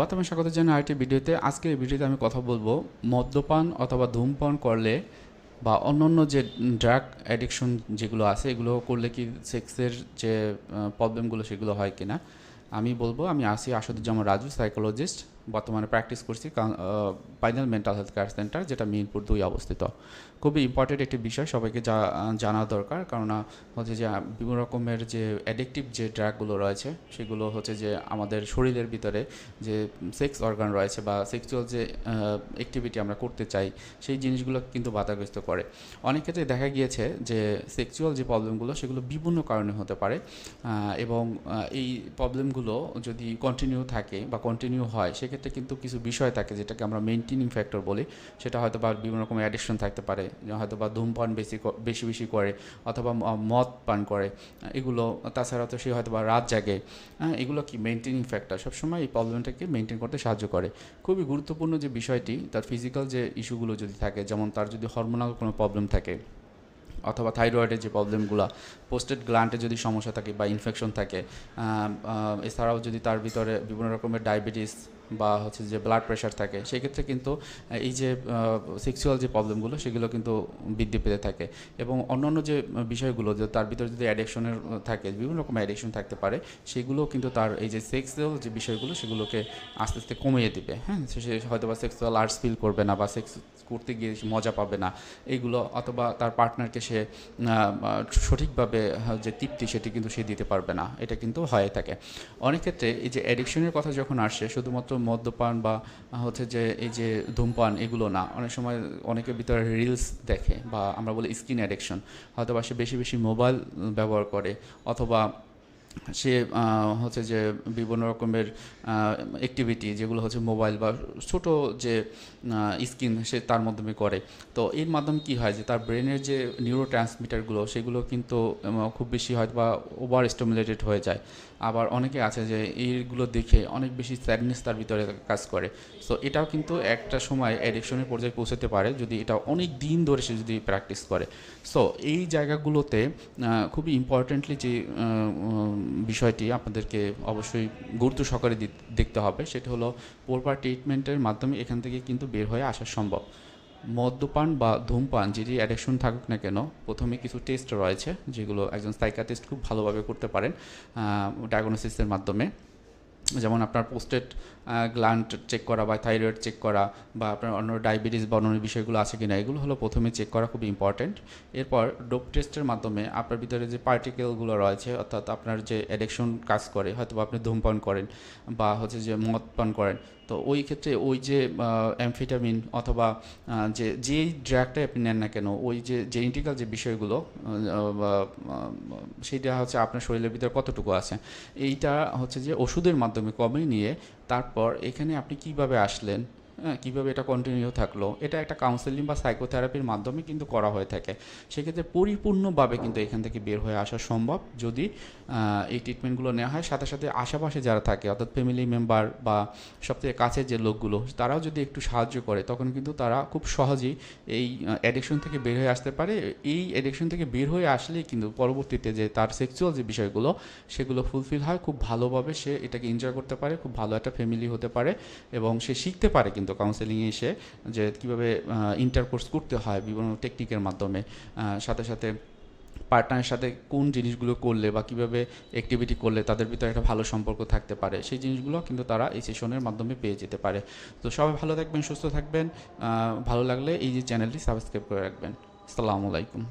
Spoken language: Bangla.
প্রথমে স্বাগত জানাই আরেকটি ভিডিওতে। আজকের এই ভিডিওতে আমি কথা বলব মদ্যপান অথবা ধূমপান করলে বা অন্যান্য যে ড্রাগ অ্যাডিকশন যেগুলো আছে, এগুলো করলে কি সেক্সের যে প্রবলেমগুলো সেগুলো হয় কিনা, আমি বলব। আমি আসি আসাদুজ্জামান রাজু সাইকোলজিস্ট বর্তমানে প্র্যাকটিস করছি final mental health care centre যেটা মিরপুর দুই অবস্থিত। খুবই ইম্পর্টেন্ট একটি বিষয়, সবাইকে যা জানা দরকার কারণ হচ্ছে যে বিভিন্ন রকমের যে অ্যাডিকটিভ যে ড্রাগগুলো রয়েছে, সেগুলো হচ্ছে যে আমাদের শরীরের ভিতরে যে সেক্স অর্গান রয়েছে বা সেক্সুয়াল যে অ্যাক্টিভিটি আমরা করতে চাই, সেই জিনিসগুলো কিন্তু বাধাগ্রস্ত করে। অনেক ক্ষেত্রে দেখা গিয়েছে যে সেক্সুয়াল যে প্রবলেমগুলো সেগুলো বিভিন্ন কারণে হতে পারে এবং এই প্রবলেমগুলো যদি কন্টিনিউ থাকে বা কন্টিনিউ হয়, সেক্ষেত্রে কিন্তু কিছু বিষয় থাকে যেটাকে আমরা মেনটেনিং ফ্যাক্টর বলি। সেটা হয়তো বা বিভিন্ন রকম অ্যাডিকশন থাকতে পারে হয়তো বা ধূমপান বেশি বেশি বেশি করে অথবা মদ পান করে এগুলো তাছাড়া তো সে হয়তো বা রাত জাগে। হ্যাঁ, এগুলো কি মেনটেনিং ফ্যাক্টর সবসময় এই প্রবলেমটাকে মেনটেন করতে সাহায্য করে। খুবই গুরুত্বপূর্ণ যে বিষয়টি তার ফিজিক্যাল যে ইস্যুগুলো যদি থাকে যেমন তার যদি হরমোনাল কোনো প্রবলেম থাকে অথবা থাইরয়েডের যে প্রবলেমগুলো পোস্টেড গ্ল্যান্ডে যদি সমস্যা থাকে বা ইনফেকশন থাকে এছাড়াও যদি তার ভিতরে বিভিন্ন রকমের ডায়াবেটিস বা হচ্ছে যে ব্লাড প্রেশার থাকে, সেক্ষেত্রে কিন্তু এই যে সেক্সুয়াল যে প্রবলেমগুলো সেগুলো কিন্তু বৃদ্ধি পেতে থাকে। এবং অন্যান্য যে বিষয়গুলো, যে তার ভিতরে যদি অ্যাডিকশনের থাকে, বিভিন্ন রকম অ্যাডিকশন থাকতে পারে, সেগুলো কিন্তু তার এই যে সেক্সুয়াল যে বিষয়গুলো, সেগুলোকে আস্তে আস্তে কমিয়ে দিবে। হ্যাঁ সে হয়তো বা সেক্সুয়াল আর্টস ফিল করবে না বা সেক্স করতে গিয়ে মজা পাবে না। এইগুলো অথবা তার পার্টনারকে সে সঠিকভাবে যে তৃপ্তি, সেটি কিন্তু সে দিতে পারবে না। এটা কিন্তু হয়ে থাকে। অনেক ক্ষেত্রে এই যে অ্যাডিকশনের কথা যখন আসে, শুধুমাত্র মদ্যপান বা হচ্ছে যে এই যে ধূমপান এগুলো না। অনেক সময় অনেকের ভিতরে রিলস দেখে বা আমরা বলি স্ক্রিন অ্যাডিকশন হয়তো বা সে বেশি বেশি মোবাইল ব্যবহার করে অথবা সে হচ্ছে যে বিভিন্ন রকমের অ্যাক্টিভিটি যেগুলো হচ্ছে মোবাইল বা ছোট যে স্কিন সে তার মাধ্যমে করে। তো এর মাধ্যমে কি হয় যে, তার ব্রেনের যে নিউরো ট্রান্সমিটারগুলো সেগুলো কিন্তু খুব বেশি হয় বা ওভার স্টিমুলেটেড হয়ে যায়। আবার অনেকে আছে যে এইগুলো দেখে অনেক বেশি স্যাডনেস তার ভিতরে কাজ করে। সো এটাও কিন্তু একটা সময় অ্যাডিকশনের পর্যায়ে পৌঁছাতে পারে যদি এটা অনেক দিন ধরে সে যদি প্র্যাকটিস করে। সো এই জায়গাগুলোতে খুবই ইম্পর্টেন্টলি যে বিষয়টি আপনাদেরকে অবশ্যই গুরুত্ব সহকারে দেখতে হবে। সেটা হলো প্রপার ট্রিটমেন্টের মাধ্যমে এখান থেকে কিন্তু বের হয়ে আসা সম্ভব। মদ্যপান বা ধূমপান যেটি অ্যাডিকশন থাকুক না কেন, প্রথমে কিছু টেস্ট রয়েছে, যেগুলো একজন সাইকাটিস্ট খুব ভালোভাবে করতে পারেন ডায়াগনোসিসের মাধ্যমে। যেমন আপনার পোস্টেড গ্ল্যান্ড চেক করা বা থাইরয়েড চেক করা বা আপনার অন্য ডায়াবেটিস বা অন্য বিষয়গুলো আছে কিনা, এগুলো হলো প্রথমে চেক করা খুব ইম্পর্ট্যান্ট এরপর ডোপ টেস্টের মাধ্যমে আপনার ভিতরে যে পার্টিকেলগুলো রয়েছে, অর্থাৎ আপনার যে অ্যাডিকশন কাজ করে হয়তো আপনি ধূমপান করেন বা হচ্ছে যে মদ পান করেন, তো ওই ক্ষেত্রে ওই যে অ্যামফিটামিন অথবা যে, যেই ড্রাগটাই আপনি নেন না কেন, ওই যে জেনেটিক্যাল যে বিষয়গুলো সেইটা হচ্ছে আপনার শরীরের ভিতরে কতটুকু আছে, এইটা হচ্ছে যে ওষুধের মাধ্যমে কমে নিয়ে তারপর এখানে আপনি কীভাবে আসলেন? কীভাবে এটা কন্টিনিউ থাকল, এটা একটা কাউন্সেলিং বা সাইকোথেরাপির মাধ্যমে কিন্তু করা হয়ে থাকে। সেক্ষেত্রে পরিপূর্ণভাবে কিন্তু এখান থেকে বের হয়ে আসা সম্ভব। যদি এই ট্রিটমেন্টগুলো নেওয়া হয়, সাথে সাথে আশেপাশে যারা থাকে, অর্থাৎ ফ্যামিলি মেম্বার বা সবথেকে কাছের যে লোকগুলো, তারাও যদি একটু সাহায্য করে, তখন কিন্তু তারা খুব সহজেই এই অ্যাডিকশন থেকে বের হয়ে আসতে পারে। এই অ্যাডিকশন থেকে বের হয়ে আসলেই কিন্তু পরবর্তীতে যে তার সেক্সুয়াল যে বিষয়গুলো, সেগুলো ফুলফিল হয়। খুব ভালোভাবে সে এটাকে এনজয় করতে পারে, খুব ভালো একটা ফ্যামিলি হতে পারে এবং সে শিখতে পারে কিন্তু কাউন্সেলিংয়ে এসে যে কীভাবে ইন্টারকোর্স করতে হয় বিভিন্ন টেকনিকের মাধ্যমে সাথে সাথে পার্টনারের সাথে কোন জিনিসগুলো করলে বা কীভাবে অ্যাক্টিভিটি করলে তাদের ভিতরে একটা ভালো সম্পর্ক থাকতে পারে, সেই জিনিসগুলো কিন্তু তারা এই সেশনের মাধ্যমে পেয়ে যেতে পারে। তো সবাই ভালো থাকবেন, সুস্থ থাকবেন ভালো লাগলে এই যে চ্যানেলটি সাবস্ক্রাইব করে রাখবেন। আসসালামু আলাইকুম।